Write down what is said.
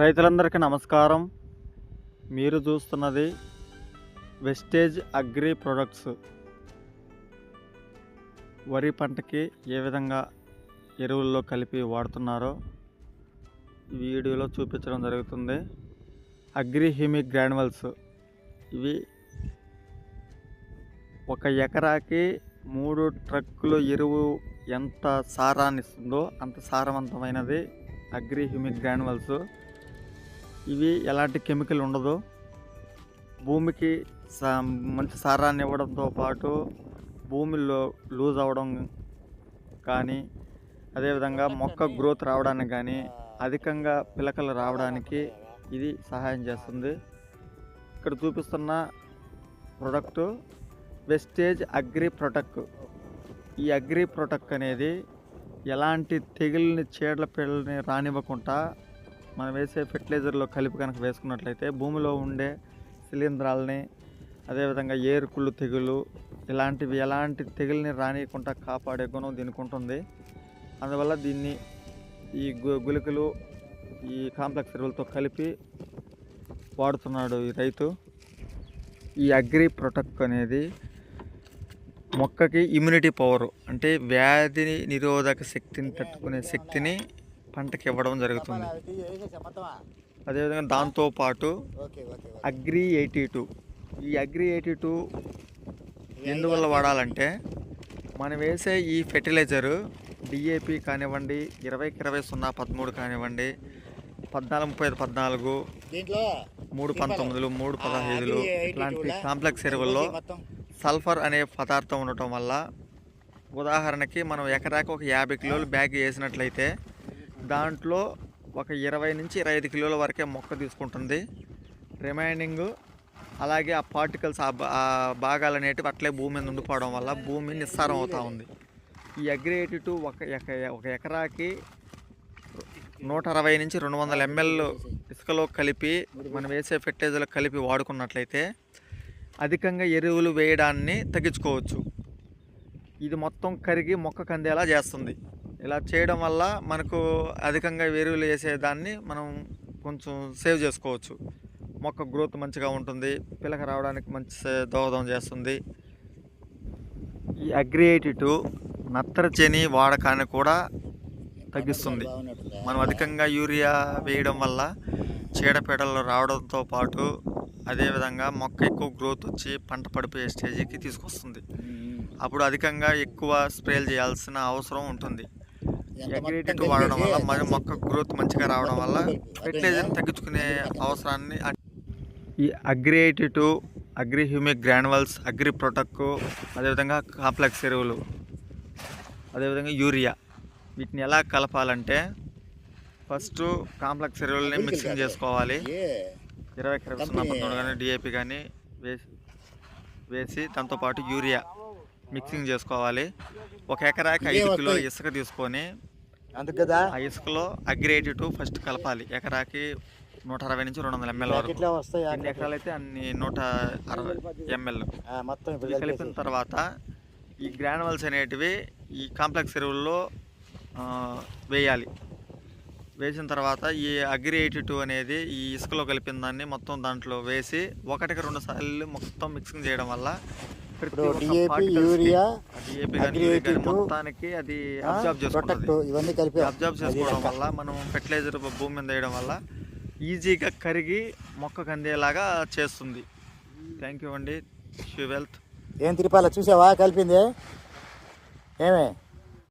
రైతులందరికీ నమస్కారం. మీరు చూస్తున్నది వెస్టేజ్ అగ్రి ప్రొడక్ట్స్ వరి పంటకి ఏ విధంగా ఎరువుల్లో కలిపి వాడుతున్నారో వీడియోలో చూపించడం జరుగుతుంది. అగ్రి హిమిక్ గ్రాన్యువల్స్ ఇవి ఒక ఎకరాకి మూడు ట్రక్కులు ఎరువు ఎంత సారాన్ని ఇస్తుందో అంత సారవంతమైనది అగ్రి హ్యూమిక్ గ్రాన్యువల్స్ ఇవి ఎలాంటి కెమికల్ ఉండదు. భూమికి సా- మంచి సారాన్ని ఇవ్వడంతో పాటు భూమిలో లూజ్ అవ్వడం కానీ అదేవిధంగా మొక్క గ్రోత్ రావడానికి కానీ అధికంగా పిలకలు రావడానికి ఇది సహాయం చేస్తుంది. ఇక్కడ చూపిస్తున్న ప్రొడక్టు వెస్టేజ్ అగ్రి ప్రొటెక్ట్ ఈ అగ్రి ప్రొటెక్ట్ అనేది ఎలాంటి తెగుల్ని చీడల పిల్లల్ని రానివ్వకుండా మనం వేసే ఫెర్టిలైజర్లో కలిపి కనుక వేసుకున్నట్లయితే భూమిలో ఉండే శిలీంధ్రాలని అదేవిధంగా ఏరుకుళ్ళు తెగులు ఇలాంటివి ఎలాంటి తెగుల్ని రానియకుండా కాపాడే గుణం దీనికి ఉంటుంది అందువల్ల దీన్ని ఈ గు- గుళికలు ఈ కాంప్లెక్స్ ఎరువులతో కలిపి వాడుతున్నాడు ఈ రైతు. ఈ అగ్రి ప్రొటెక్ట్ అనేది మొక్కకి ఇమ్యూనిటీ పవర్ అంటే వ్యాధి నిరోధక శక్తిని తట్టుకునే శక్తిని పంటకి ఇవ్వడం జరుగుతుంది అదేవిధంగా దాంతోపాటు అగ్రి ఎయిటీ టూ. ఈ అగ్రి ఎయిటీ టూ ఎందువల్ల వాడాలంటే మనం వేసే ఈ ఫెర్టిలైజరు డిఏపి కానివ్వండి ఇరవైకి ఇరవై సున్నా పదమూడు కానివ్వండి పద్నాలుగు ముప్పై ఐదు పద్నాలుగు మూడు పంతొమ్మిదిలు మూడు పదహైదులు అగ్రి 82 ఇట్లాంటి కాంప్లెక్స్ ఎరువుల్లో సల్ఫర్ అనే పదార్థం ఉండటం వల్ల ఉదాహరణకి మనం ఎకరాకి ఒక యాభై కిలోలు బ్యాగ్ వేసినట్లయితే దాంట్లో ఒక ఇరవై నుంచి ఇరవై ఐదు కిలోల వరకే మొక్క తీసుకుంటుంది. రిమైనింగ్ అలాగే ఆ పార్టికల్స్ ఆ భాగాలు అనేటివి అట్లే భూమి మీద ఉండిపోవడం వల్ల భూమి నిస్సారం అవుతూ ఉంది. ఈ అగ్రేటి టు ఒక ఎక ఒక ఎకరాకి నూట అరవై నుంచి రెండు వందల ఎంఎల్ ఇసుకలో కలిపి మనం వేసే ఫెర్టిలైజర్లో కలిపి వాడుకున్నట్లయితే అధికంగా ఎరువులు వేయడాన్ని తగ్గించుకోవచ్చు. ఇది మొత్తం కరిగి మొక్క కందేలా చేస్తుంది. ఇలా చేయడం వల్ల మనకు అధికంగా ఎరువులు వేసేదాన్ని మనం కొంచెం సేవ్ చేసుకోవచ్చు. మొక్క గ్రోత్ మంచిగా ఉంటుంది. పిలక రావడానికి మంచి దోహదం చేస్తుంది. ఈ అగ్రి ఎయిటీ టూ నత్రచని వాడకాన్ని కూడా తగ్గిస్తుంది? మనం అధికంగా యూరియా వేయడం వల్ల చీడపీడలు రావడంతో పాటు అదేవిధంగా మొక్క ఎక్కువ గ్రోత్ వచ్చి పంట పడిపోయే స్టేజ్కి తీసుకొస్తుంది. అప్పుడు అధికంగా ఎక్కువ స్ప్రేలు చేయాల్సిన అవసరం ఉంటుంది. మొత్తం వాడడం వల్ల మరి మొక్క గ్రోత్ మంచిగా రావడం వల్ల? ఫెర్టిలైజర్ తగ్గించుకునే అవసరాన్ని ఈ agri two agri humic granules agri ప్రొటక్కు అదేవిధంగా కాంప్లెక్స్ ఎరువులు అదేవిధంగా యూరియా. వీటిని ఎలా కలపాలంటే ఫస్ట్ కాంప్లెక్స్ ఎరువులని మిక్సింగ్ చేసుకోవాలి. ఇరవై ఇరవై సున్నా పదమూడు కానీ డిఏపి కానీ వేసి వేసి దాంతోపాటు యూరియా. మిక్సింగ్ చేసుకోవాలి. ఒక ఎకరాకి ఐదు వస్తాయి. ఇసుక తీసుకొని ఆ ఇసుకలో అగ్రేటి టూ ఫస్ట్ కలపాలి. ఎకరాకి నూట అరవై నుంచి రెండు వందల ఎంఎల్ వరకు. ఎన్ని ఎకరాలు అయితే అన్ని నూట అరవై ఎంఎల్. మొత్తం కలిపిన. తర్వాత ఈ గ్రానువల్స్ అనేటివి ఈ కాంప్లెక్స్ ఎరువుల్లో వేయాలి. వేసిన తర్వాత ఈ అగ్రి ఎయిటీ టూ అనేది ఈ ఇసుకలో కలిపిన దాన్ని మొత్తం దాంట్లో వేసి ఒకటికి రెండు సార్లు మొత్తం మిక్సింగ్ చేయడం వల్ల ఇప్పుడు డిఏపి యూరియా DAP అగ్రి కానీ యూరియా కానీ 82, మొత్తానికి అది అబ్జర్వ్ ఇవన్నీ కలిపి అబ్జర్వ్ చేసుకోవడం వల్ల మనం ఫెర్టిలైజర్ భూమి మీద వేయడం వల్ల ఈజీగా కరిగి మొక్కకు అందేలాగా చేస్తుంది. థ్యాంక్ యూ అండి. షూ వెల్త్ ఏం తిరుపాల చూసావా? కలిపింది? ఏమే?